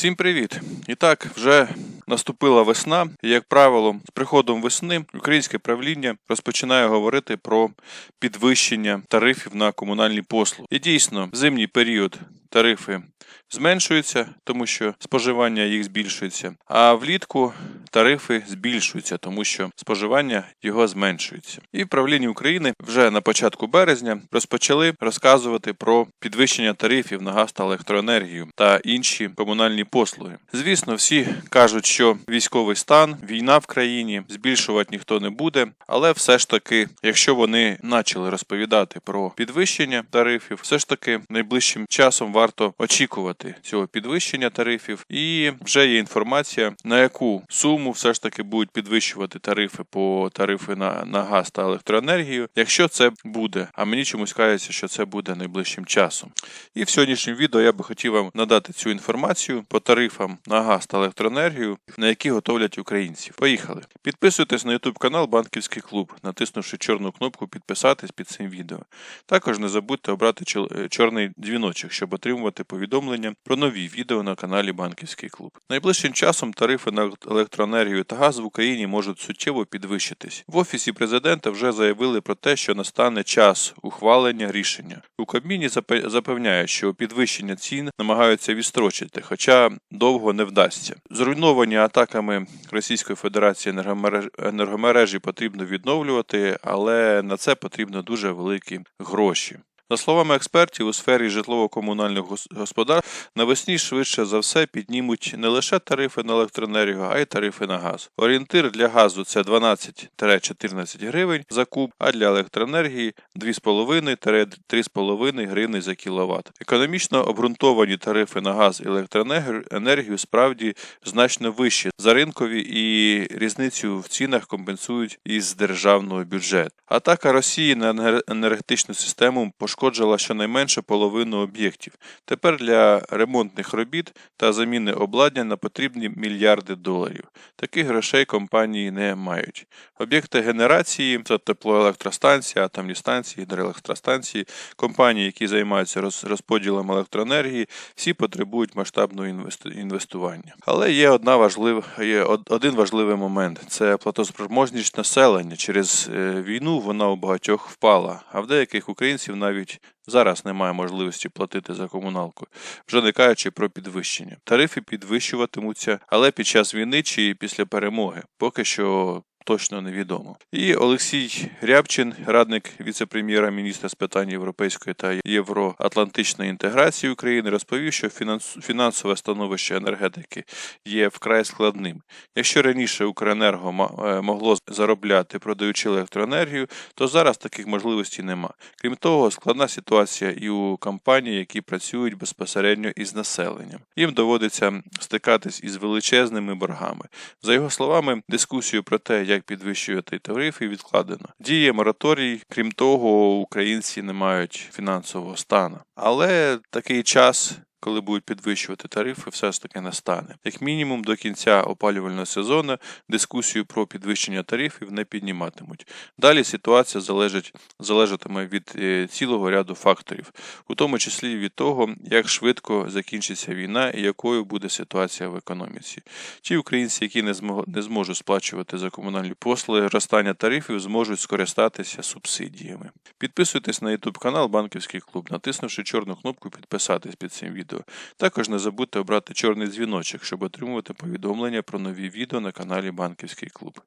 Всім привіт! І так, вже наступила весна, і як правило, з приходом весни українське правління розпочинає говорити про підвищення тарифів на комунальні послуги. І дійсно, в зимній період тарифи зменшуються, тому що споживання їх збільшується, а влітку тарифи збільшуються, тому що споживання його зменшується. І в України вже на початку березня розпочали розказувати про підвищення тарифів на газ та електроенергію та інші комунальні послуги. Звісно, всі кажуть, що військовий стан, війна в країні збільшувати ніхто не буде, але все ж таки, якщо вони почали розповідати про підвищення тарифів, все ж таки найближчим часом варто очікувати цього підвищення тарифів, і вже є інформація на яку суму все ж таки будуть підвищувати тарифи по тарифи на, на газ та електроенергію, якщо це буде. А мені чомусь кажеться, що це буде найближчим часом. І в сьогоднішньому відео я би хотів вам надати цю інформацію по тарифам на газ та електроенергію, на які готовлять українців. Поїхали. Підписуйтесь на YouTube канал Банківський клуб, натиснувши чорну кнопку підписатись під цим відео. Також не забудьте обрати е, чорний дзвіночок, щоб отримувати повідомлення про нові відео на каналі Банківський клуб. Найближчим часом тарифи на електроенергію та газ в Україні можуть суттєво підвищитись. В офісі президента вже заявили про те, що настане час ухвалення рішення. У Кабміні запе- запевняють, що підвищення цін намагаються відстрочити, хоча довго не вдасться. Зруйновані атаками Російської Федерації енергомереж- енергомережі потрібно відновлювати, але на це потрібно дуже великі гроші. За словами експертів у сфері житлово-комунальних гос- господарств, навесні швидше за все піднімуть не лише тарифи на електроенергію, а й тарифи на газ. Орієнтир для газу це 12-14 гривень за куб, а для електроенергії 2,5-3,5 гривні за кіловат. Економічно обґрунтовані тарифи на газ і електроенергію справді значно вищі за ринкові і різницю в цінах компенсують із державного бюджету. Атака Росії на енергетичну систему пошкоджила щонайменше половину об'єктів. Тепер для ремонтних робіт та заміни обладнання потрібні мільярди доларів. Таких грошей компанії не мають. Об'єкти генерації це теплоелектростанції, атомні станції, гідроелектростанції, компанії, які займаються розподілом електроенергії, всі потребують масштабного інвестування. Але є одна важлива, є один важливий момент: це платоспроможність населення. Через е, війну вона у багатьох впала, а в деяких українців навіть зараз немає можливості платити за комуналку, вже не кажучи про підвищення. Тарифи підвищуватимуться, але під час війни чи після перемоги, поки що. Точно невідомо. І Олексій Рябчин, радник віце-прем'єра міністра з питань європейської та євроатлантичної інтеграції України, розповів, що фінансове становище енергетики є вкрай складним. Якщо раніше Укренерго е, могло заробляти, продаючи електроенергію, то зараз таких можливостей нема. Крім того, складна ситуація і у компаній, які працюють безпосередньо із населенням. Їм доводиться стикатись із величезними боргами. За його словами, дискусію про те, як підвищувати тарифи, відкладено. Діє мораторій, крім того, українці не мають фінансового стану. Але такий час. Коли будуть підвищувати тарифи, все ж таки настане. Як мінімум до кінця опалювального сезону дискусію про підвищення тарифів не підніматимуть. Далі ситуація залежить, залежатиме від е, цілого ряду факторів, у тому числі від того, як швидко закінчиться війна і якою буде ситуація в економіці. Ті українці, які не, не зможуть сплачувати за комунальні послуги, зростання тарифів зможуть скористатися субсидіями. Підписуйтесь на YouTube канал Банківський клуб, натиснувши чорну кнопку підписатись під цим відео. Також не забудьте обрати чорний дзвіночок, щоб отримувати повідомлення про нові відео на каналі Банківський клуб.